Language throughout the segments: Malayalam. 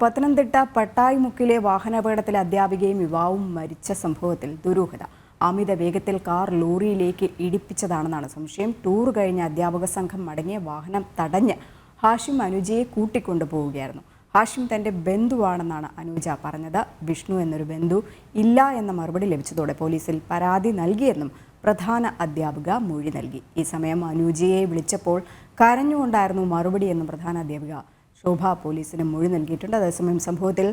പത്തനംതിട്ട പട്ടായിമുക്കിലെ വാഹനാപകടത്തിൽ അധ്യാപികയും യുവാവും മരിച്ച സംഭവത്തിൽ ദുരൂഹത. അമിത വേഗത്തിൽ കാർ ലോറിയിലേക്ക് ഇടിപ്പിച്ചതാണെന്നാണ് സംശയം. ടൂർ കഴിഞ്ഞ അധ്യാപക സംഘം മടങ്ങിയ വാഹനം തടഞ്ഞ് ഹാഷിം അനുജയെ കൂട്ടിക്കൊണ്ടുപോവുകയായിരുന്നു. ഹാഷിം തന്റെ ബന്ധുവാണെന്നാണ് അനുജ പറഞ്ഞത്. വിഷ്ണു എന്നൊരു ബന്ധു ഇല്ല എന്ന മറുപടി ലഭിച്ചതോടെ പോലീസിൽ പരാതി നൽകിയെന്നും പ്രധാന അധ്യാപിക മൊഴി നൽകി. ഈ സമയം അനുജയെ വിളിച്ചപ്പോൾ കരഞ്ഞുകൊണ്ടായിരുന്നു മറുപടിയെന്നും പ്രധാന അധ്യാപിക ശോഭ പോലീസിന് മൊഴി നൽകിയിട്ടുണ്ട്. അതേസമയം സംഭവത്തിൽ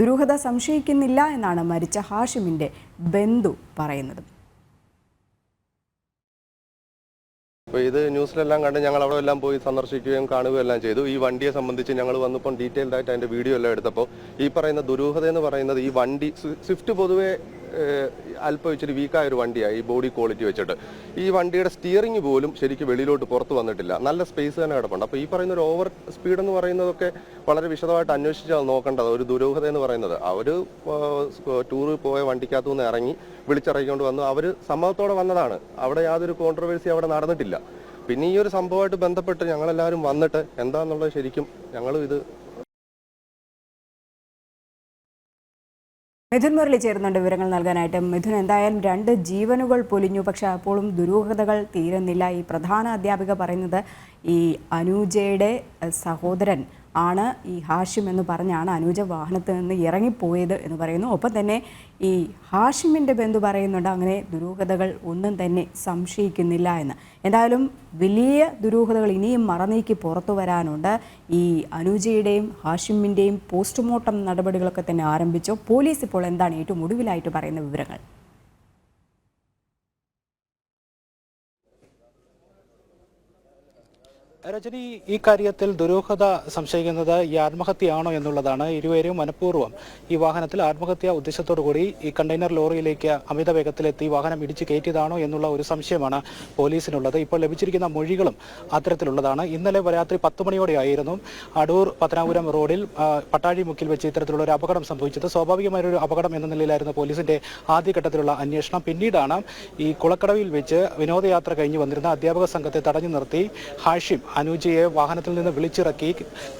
ദുരൂഹത സംശയിക്കുന്നില്ല എന്നാണ് മരിച്ച ഹാഷിമിന്റെ ബന്ധു പറയുന്നത്. അപ്പോൾ ഇത് ന്യൂസിലെല്ലാം കണ്ട് ഞങ്ങൾ അവിടെ എല്ലാം പോയി സന്ദർശിക്കുകയും കാണുകയും എല്ലാം ചെയ്തു. ഈ വണ്ടിയെ സംബന്ധിച്ച് ഞങ്ങൾ വന്നപ്പോൾ ഡീറ്റെയിൽഡ് ആയിട്ട് അതിന്റെ വീഡിയോ എല്ലാം എടുത്തപ്പോൾ ഈ പറയുന്ന ദുരൂഹത എന്ന് പറയുന്നത് ഈ വണ്ടി സ്വിഫ്റ്റ് പൊതുവെ അല്പം ഇച്ചിരി വീക്കായ ഒരു വണ്ടിയാണ് ഈ ബോഡി ക്വാളിറ്റി വെച്ചിട്ട്. ഈ വണ്ടിയുടെ സ്റ്റിയറിംഗ് പോലും ശരിക്കും വെളിയിലോട്ട് പുറത്ത് വന്നിട്ടില്ല. നല്ല സ്പേസ് തന്നെ കിടപ്പുണ്ട്. അപ്പോൾ ഈ പറയുന്ന ഒരു ഓവർ സ്പീഡ് എന്ന് പറയുന്നതൊക്കെ വളരെ വിശദമായിട്ട് അന്വേഷിച്ചാൽ നോക്കേണ്ടത്. ഒരു ദുരൂഹത എന്ന് പറയുന്നത്. അവർ ടൂറ് പോയ വണ്ടിക്കകത്തു നിന്ന് ഇറങ്ങി വിളിച്ചിറങ്ങിക്കൊണ്ട് വന്നു. അവർ സമ്മതത്തോടെ വന്നതാണ്. അവിടെ യാതൊരു കോൺട്രവേഴ്സി അവിടെ നടന്നിട്ടില്ല. പിന്നെ ഈ ഒരു സംഭവമായിട്ട് ബന്ധപ്പെട്ട് ഞങ്ങളെല്ലാവരും വന്നിട്ട് എന്താണെന്നുള്ളത് ശരിക്കും ഞങ്ങളും ഇത് മിഥുൻ മുരളി ചേരുന്നുണ്ട് വിവരങ്ങൾ നൽകാനായിട്ട്. മിഥുൻ എന്തായാലും രണ്ട് ജീവനുകൾ പൊലിഞ്ഞു. പക്ഷെ അപ്പോഴും ദുരൂഹതകൾ തീരുന്നില്ല. ഈ പ്രധാന അധ്യാപിക പറയുന്നത് ഈ അനൂജയുടെ സഹോദരൻ ആണ് ഈ ഹാഷിം എന്ന് പറഞ്ഞാണ് അനുജ വാഹനത്തിൽ നിന്ന് ഇറങ്ങിപ്പോയത് എന്ന് പറയുന്നു. ഒപ്പം തന്നെ ഈ ഹാഷിമിന്റെ ബന്ധു പറയുന്നുണ്ട് അങ്ങനെ ദുരൂഹതകൾ ഒന്നും തന്നെ സംശയിക്കുന്നില്ല എന്ന്. എന്തായാലും വലിയ ദുരൂഹതകൾ ഇനിയും മറനീക്കി പുറത്തു വരാനുണ്ട്. ഈ അനുജയുടെയും ഹാഷിമിന്റെയും പോസ്റ്റ്മോർട്ടം നടപടികളൊക്കെ തന്നെ ആരംഭിച്ചു. പോലീസ് ഇപ്പോൾ എന്താണ് ഏറ്റവും ഒടുവിലായിട്ട് പറയുന്ന വിവരങ്ങൾ? രജനി ഈ കാര്യത്തിൽ ദുരൂഹത സംശയിക്കുന്നത് ഈ ആത്മഹത്യയാണോ എന്നുള്ളതാണ് ഇരുവരും മനഃപൂർവം ഈ വാഹനത്തിൽ ആത്മഹത്യ ഉദ്ദേശത്തോടു കൂടി ഈ കണ്ടെയ്നർ ലോറിയിലേക്ക് അമിത വേഗത്തിലെത്തി വാഹനം ഇടിച്ചു കയറ്റിയതാണോ എന്നുള്ള ഒരു സംശയമാണ് പോലീസിനുള്ളത്. ഇപ്പോൾ ലഭിച്ചിരിക്കുന്ന മൊഴികളും അത്തരത്തിലുള്ളതാണ്. ഇന്നലെ രാത്രി പത്ത് മണിയോടെയായിരുന്നു അടൂർ പത്തനാപുരം റോഡിൽ പട്ടാഴി മുക്കിൽ വെച്ച് ഇത്തരത്തിലുള്ള ഒരു അപകടം സംഭവിച്ചത്. സ്വാഭാവികമായ ഒരു അപകടം എന്ന നിലയിലായിരുന്നു പോലീസിന്റെ ആദ്യഘട്ടത്തിലുള്ള അന്വേഷണം. പിന്നീടാണ് ഈ കുളക്കടവിൽ വെച്ച് വിനോദയാത്ര കഴിഞ്ഞ് വന്നിരുന്ന അധ്യാപക സംഘത്തെ തടഞ്ഞു നിർത്തി. ഹാഷിം അനൂജയെ വാഹനത്തിൽ നിന്ന് വിളിച്ചിറക്കി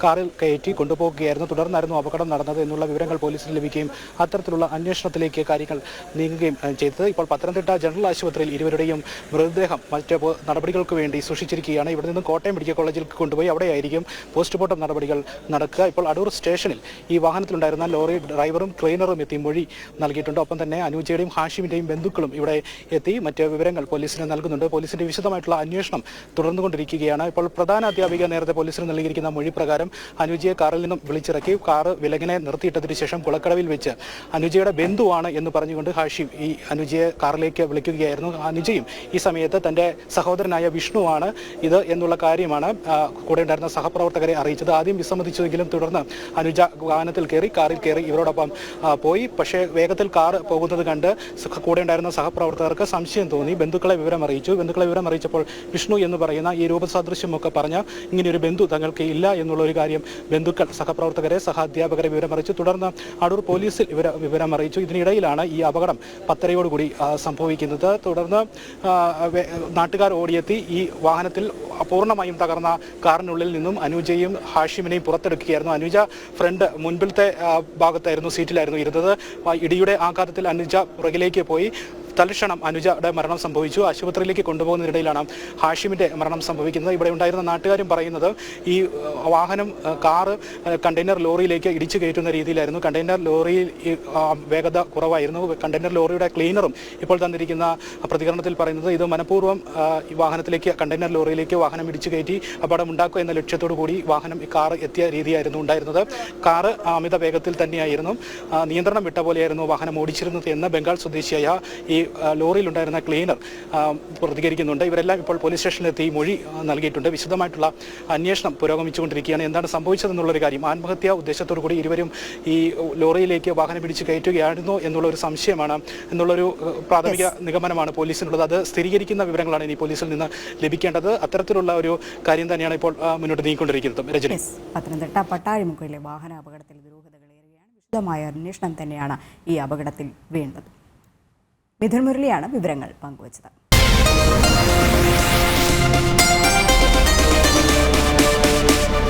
കാറിൽ കയറ്റി കൊണ്ടുപോകുകയായിരുന്നു തുടർന്നായിരുന്നു അപകടം നടന്നത് എന്നുള്ള വിവരങ്ങൾ പോലീസിന് ലഭിക്കുകയും അത്തരത്തിലുള്ള അന്വേഷണത്തിലേക്ക് കാര്യങ്ങൾ നീങ്ങുകയും ചെയ്തത്. ഇപ്പോൾ പത്തനംതിട്ട ജനറൽ ആശുപത്രിയിൽ ഇരുവരുടെയും മൃതദേഹം മറ്റ് നടപടികൾക്ക് വേണ്ടി സൂക്ഷിച്ചിരിക്കുകയാണ്. ഇവിടെ നിന്നും കോട്ടയം മെഡിക്കൽ കോളേജിൽ കൊണ്ടുപോയി അവിടെയായിരിക്കും പോസ്റ്റ്മോർട്ടം നടപടികൾ നടക്കുക. ഇപ്പോൾ അടൂർ സ്റ്റേഷനിൽ ഈ വാഹനത്തിലുണ്ടായിരുന്ന ലോറി ഡ്രൈവറും ക്ലീനറും എത്തി മൊഴി നൽകിയിട്ടുണ്ട്. ഒപ്പം തന്നെ അനുജയുടെയും ഹാഷിമിന്റെയും ബന്ധുക്കളും ഇവിടെ എത്തി. മറ്റ് വിവരങ്ങൾ പോലീസിന് നൽകുന്നുണ്ട്. പോലീസിന്റെ വിശദമായിട്ടുള്ള അന്വേഷണം തുടർന്നുകൊണ്ടിരിക്കുകയാണ്. ഇപ്പോൾ പ്രധാന അധ്യാപിക നേരത്തെ പോലീസിന് നൽകിയിരിക്കുന്ന മൊഴി പ്രകാരം അനുജയെ കാറിൽ നിന്നും വിളിച്ചിറക്കി കാറ് വിലങ്ങനെ നിർത്തിയിട്ടതിന് ശേഷം കുളക്കടവിൽ വെച്ച് അനുജയുടെ ബന്ധുവാണ് എന്ന് പറഞ്ഞുകൊണ്ട് ഹാഷിം ഈ അനുജയെ കാറിലേക്ക് വിളിക്കുകയായിരുന്നു. അനുജയും ഈ സമയത്ത് തന്റെ സഹോദരനായ വിഷ്ണുവാണ് ഇത് എന്നുള്ള കാര്യമാണ് കൂടെ ഉണ്ടായിരുന്ന സഹപ്രവർത്തകരെ അറിയിച്ചത്. ആദ്യം വിസമ്മതിച്ചെങ്കിലും തുടർന്ന് അനുജ വാഹനത്തിൽ കയറി കാറിൽ കയറി ഇവരോടൊപ്പം പോയി. പക്ഷേ വേഗത്തിൽ കാർ പോകുന്നത് കണ്ട് കൂടെ ഉണ്ടായിരുന്ന സഹപ്രവർത്തകർക്ക് സംശയം തോന്നി. ബന്ധുക്കളെ വിവരം അറിയിച്ചു ബന്ധുക്കളെ വിവരം അറിയിച്ചപ്പോൾ വിഷ്ണു എന്ന് പറയുന്ന ഈ രൂപസാദൃശ്യമൊക്കെ പറഞ്ഞ ഇങ്ങനെയൊരു ബന്ധു തങ്ങൾക്ക് ഇല്ല എന്നുള്ള ഒരു കാര്യം ബന്ധുക്കൾ സഹപ്രവർത്തകരെ സഹാധ്യാപകരെ വിവരമറിയിച്ചു. തുടർന്ന് അടൂർ പോലീസിൽ ഇവരെ വിവരമറിയിച്ചു. ഇതിനിടയിലാണ് ഈ അപകടം പത്തരയോടുകൂടി സംഭവിക്കുന്നത്. തുടർന്ന് നാട്ടുകാർ ഓടിയെത്തി. ഈ വാഹനത്തിൽ പൂർണമായും തകർന്ന കാറിനുള്ളിൽ നിന്നും അനുജയും ഹാഷിമിനെയും പുറത്തെടുക്കുകയായിരുന്നു. അനുജ ഫ്രണ്ട് മുൻപിലത്തെ ഭാഗത്തായിരുന്നു സീറ്റിലായിരുന്നു ഇരുന്നത്. ഇടിയുടെ ആഘാതത്തിൽ അനുജ പുറകിലേക്ക് പോയി. തൽക്ഷണം അനുജയുടെ മരണം സംഭവിച്ചു. ആശുപത്രിയിലേക്ക് കൊണ്ടുപോകുന്നതിനിടയിലാണ് ഹാഷിമിന്റെ മരണം സംഭവിക്കുന്നത്. ഇവിടെ ഉണ്ടായിരുന്ന നാട്ടുകാരും പറയുന്നത് ഈ വാഹനം കാറ് കണ്ടെയ്നർ ലോറിയിലേക്ക് ഇടിച്ചു കയറ്റുന്ന രീതിയിലായിരുന്നു. കണ്ടെയ്നർ ലോറിയിൽ വേഗത കുറവായിരുന്നു. കണ്ടെയ്നർ ലോറിയുടെ ക്ലീനറും ഇപ്പോൾ തന്നിരിക്കുന്ന പ്രതികരണത്തിൽ പറയുന്നത് ഇത് മനഃപൂർവം വാഹനത്തിലേക്ക് കണ്ടെയ്നർ ലോറിയിലേക്ക് വാഹനം ഇടിച്ചു കയറ്റി അപകടം ഉണ്ടാക്കുക എന്ന ലക്ഷ്യത്തോടു കൂടി വാഹനം കാറ് എത്തിയ രീതിയായിരുന്നു ഉണ്ടായിരുന്നത്. കാറ് അമിത വേഗത്തിൽ തന്നെയായിരുന്നു. നിയന്ത്രണം വിട്ട പോലെയായിരുന്നു വാഹനം ഓടിച്ചിരുന്നത് എന്ന് ബംഗാൾ സ്വദേശിയായ ഈ ലോറിയിലുണ്ടായിരുന്ന ക്ലീനർ പ്രതികരിക്കുന്നുണ്ട്. ഇവരെല്ലാം ഇപ്പോൾ പോലീസ് സ്റ്റേഷനിലെത്തി മൊഴി നൽകിയിട്ടുണ്ട്. വിശദമായിട്ടുള്ള അന്വേഷണം പുരോഗമിച്ചുകൊണ്ടിരിക്കുകയാണ്. എന്താണ് സംഭവിച്ചതെന്നുള്ളൊരു കാര്യം. ആത്മഹത്യാ ഉദ്ദേശത്തോടു കൂടി ഇരുവരും ഈ ലോറിയിലേക്ക് വാഹനം പിടിച്ച് കയറ്റുകയായിരുന്നു എന്നുള്ള ഒരു സംശയമാണ് എന്നുള്ളൊരു പ്രാഥമിക നിഗമനമാണ് പോലീസിനുള്ളത്. അത് സ്ഥിരീകരിക്കുന്ന വിവരങ്ങളാണ് ഇനി പോലീസിൽ നിന്ന് ലഭിക്കേണ്ടത്. അത്തരത്തിലുള്ള ഒരു കാര്യം തന്നെയാണ് ഇപ്പോൾ മുന്നോട്ട് നീങ്ങിക്കൊണ്ടിരിക്കുന്നത്. രജനി. പത്തനംതിട്ട പട്ടാഴിമുക്കിലെ വാഹന അപകടത്തിൽ ദുരൂഹതകളേറെയാണ് വിശദമായ അന്വേഷണം തന്നെയാണ് ഈ അപകടത്തിൽ വേണ്ടത്. മിഥുൻ മുരളിയാണ് വിവരങ്ങൾ പങ്കുവച്ചത്.